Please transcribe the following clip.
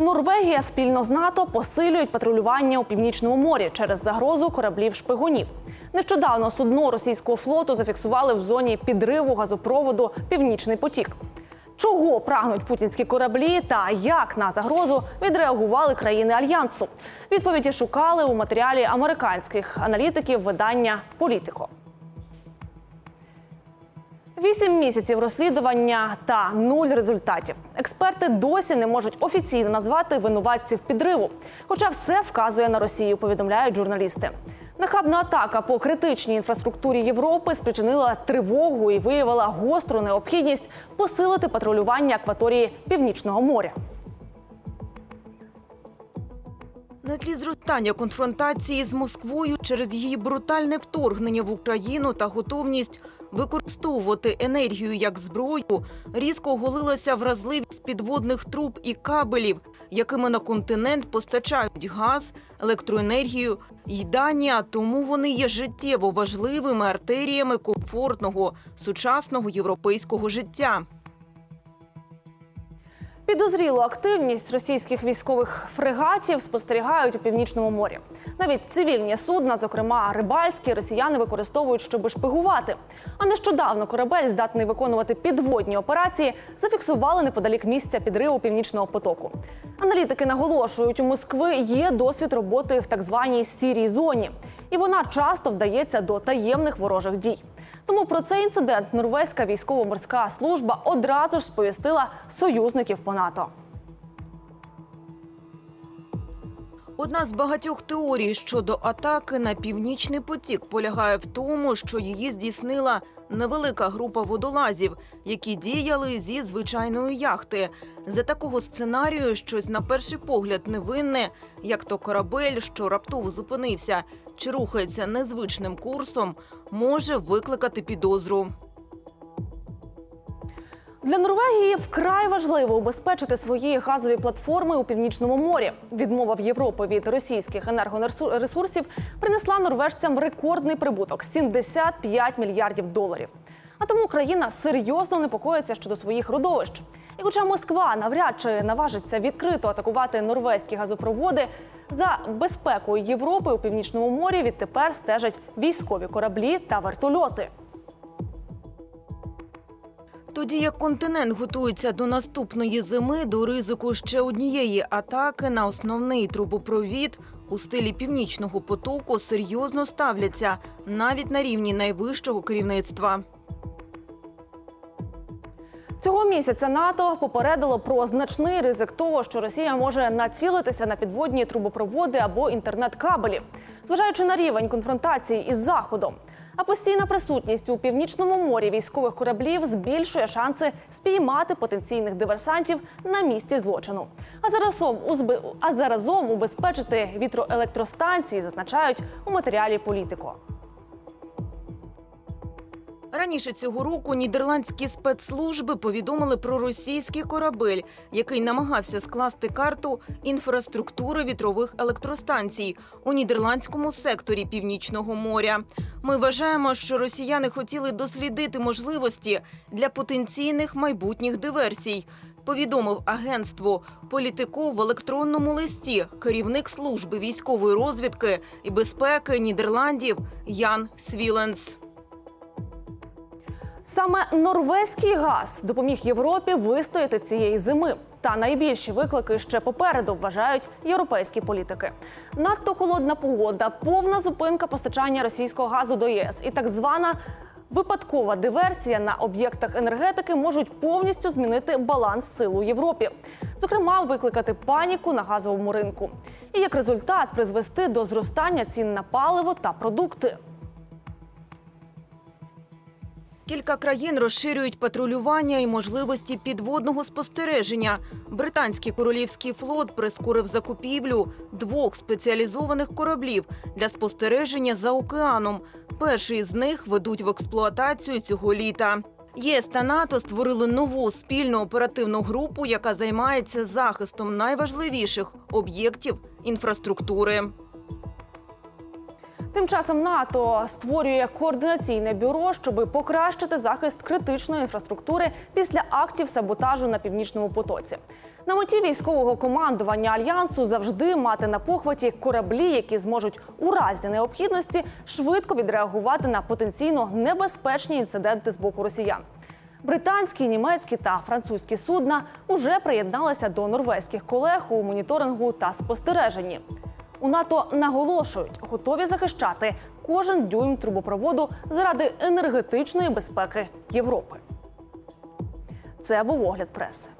Норвегія спільно з НАТО посилюють патрулювання у північному морі через загрозу кораблів шпигунів. Нещодавно судно російського флоту зафіксували в зоні підриву газопроводу Північний потік. Чого прагнуть путінські кораблі та як на загрозу відреагували країни альянсу? Відповіді шукали у матеріалі американських аналітиків видання Політико. Вісім місяців розслідування та нуль результатів. Експерти досі не можуть офіційно назвати винуватців підриву, хоча все вказує на Росію, повідомляють журналісти. Нахабна атака по критичній інфраструктурі Європи спричинила тривогу і виявила гостру необхідність посилити патрулювання акваторії Північного моря. На тлі зростання конфронтації з Москвою через її брутальне вторгнення в Україну та готовність використовувати енергію як зброю, різко оголилася вразливість підводних труб і кабелів, якими на континент постачають газ, електроенергію й дані, а тому вони є життєво важливими артеріями комфортного сучасного європейського життя. Підозрілу активність російських військових фрегатів спостерігають у північному морі. Навіть цивільні судна, зокрема рибальські, росіяни використовують, щоб шпигувати. А нещодавно корабель, здатний виконувати підводні операції, зафіксували неподалік місця підриву північного потоку. Аналітики наголошують, у Москви є досвід роботи в так званій сірій зоні, і вона часто вдається до таємних ворожих дій. Тому про цей інцидент норвезька військово-морська служба одразу ж сповістила союзників по НАТО. Одна з багатьох теорій щодо атаки на північний потік полягає в тому, що її здійснила невелика група водолазів, які діяли зі звичайної яхти. За такого сценарію щось на перший погляд невинне, як то корабель, що раптово зупинився чи рухається незвичним курсом, може викликати підозру. Для Норвегії вкрай важливо убезпечити свої газові платформи у північному морі. Відмова в Європи від російських енергоресурсів принесла норвежцям рекордний прибуток 75 мільярдів доларів. А тому країна серйозно непокоїться щодо своїх родовищ. І хоча Москва навряд чи наважиться відкрито атакувати норвезькі газопроводи, за безпекою Європи у північному морі відтепер стежать військові кораблі та вертольоти. Тоді як континент готується до наступної зими, до ризику ще однієї атаки на основний трубопровід у стилі північного потоку серйозно ставляться навіть на рівні найвищого керівництва. Цього місяця НАТО попередило про значний ризик того, що Росія може націлитися на підводні трубопроводи або інтернет-кабелі, зважаючи на рівень конфронтації із заходом. А постійна присутність у північному морі військових кораблів збільшує шанси спіймати потенційних диверсантів на місці злочину. А заразом узби... а заразом убезпечити вітроелектростанції, зазначають у матеріалі політико. Раніше цього року нідерландські спецслужби повідомили про російський корабель, який намагався скласти карту інфраструктури вітрових електростанцій у нідерландському секторі Північного моря. Ми вважаємо, що росіяни хотіли дослідити можливості для потенційних майбутніх диверсій. Повідомив агентство політико в електронному листі керівник служби військової розвідки і безпеки Нідерландів Ян Свіленс. Саме норвезький газ допоміг Європі вистояти цієї зими. Та найбільші виклики ще попереду вважають європейські політики. Надто холодна погода, повна зупинка постачання російського газу до ЄС і так звана випадкова диверсія на об'єктах енергетики можуть повністю змінити баланс сил у Європі, зокрема, викликати паніку на газовому ринку. І як результат призвести до зростання цін на паливо та продукти. Кілька країн розширюють патрулювання і можливості підводного спостереження. Британський королівський флот прискорив закупівлю двох спеціалізованих кораблів для спостереження за океаном. Перший з них ведуть в експлуатацію цього літа. ЄС та НАТО створили нову спільну оперативну групу, яка займається захистом найважливіших об'єктів інфраструктури. Тим часом НАТО створює координаційне бюро, щоб покращити захист критичної інфраструктури після актів саботажу на північному потоці. На меті військового командування альянсу завжди мати на похваті кораблі, які зможуть у разі необхідності швидко відреагувати на потенційно небезпечні інциденти з боку росіян. Британські, німецькі та французькі судна уже приєдналися до норвезьких колег у моніторингу та спостереженні. У НАТО наголошують, готові захищати кожен дюйм трубопроводу заради енергетичної безпеки Європи. Це був огляд преси.